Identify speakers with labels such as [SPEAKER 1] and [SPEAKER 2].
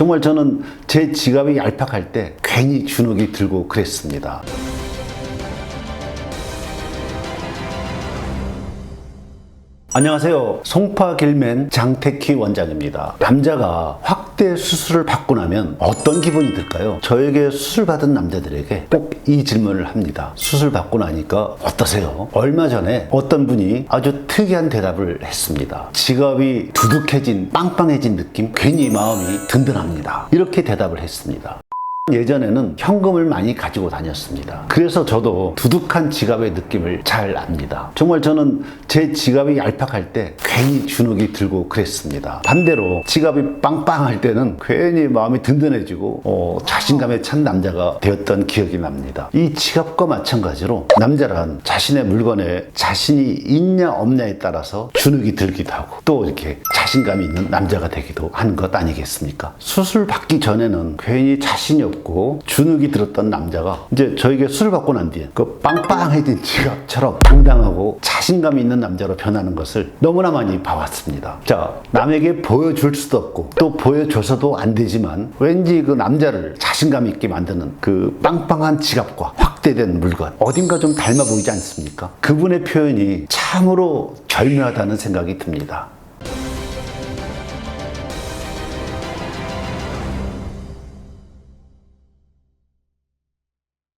[SPEAKER 1] 정말 저는 제 지갑이 얄팍할 때 괜히 주눅이 들고 그랬습니다. 안녕하세요. 송파길맨 장태키 원장입니다. 남자가 확대 수술을 받고 나면 어떤 기분이 들까요? 저에게 수술 받은 남자들에게 꼭 이 질문을 합니다. 수술 받고 나니까 어떠세요? 얼마 전에 어떤 분이 아주 특이한 대답을 했습니다. 지갑이 두둑해진, 빵빵해진 느낌? 괜히 마음이 든든합니다. 이렇게 대답을 했습니다. 예전에는 현금을 많이 가지고 다녔습니다. 그래서 저도 두둑한 지갑의 느낌을 잘 압니다. 정말 저는 제 지갑이 얄팍할 때 괜히 주눅이 들고 그랬습니다. 반대로 지갑이 빵빵할 때는 괜히 마음이 든든해지고 어, 자신감에 찬 남자가 되었던 기억이 납니다. 이 지갑과 마찬가지로 남자란 자신의 물건에 자신이 있냐 없냐에 따라서 주눅이 들기도 하고 또 이렇게 자신감이 있는 남자가 되기도 하는 것 아니겠습니까? 수술 받기 전에는 괜히 자신이 없고 주눅이 들었던 남자가 이제 저에게 수술 받고 난 뒤에 그 빵빵해진 지갑처럼 당당하고 자신감이 있는 남자로 변하는 것을 너무나 많이 봐왔습니다. 자, 남에게 보여줄 수도 없고 또 보여줘서도 안 되지만 왠지 그 남자를 자신감 있게 만드는 그 빵빵한 지갑과 확대된 물건 어딘가 좀 닮아 보이지 않습니까? 그분의 표현이 참으로 절묘하다는 생각이 듭니다.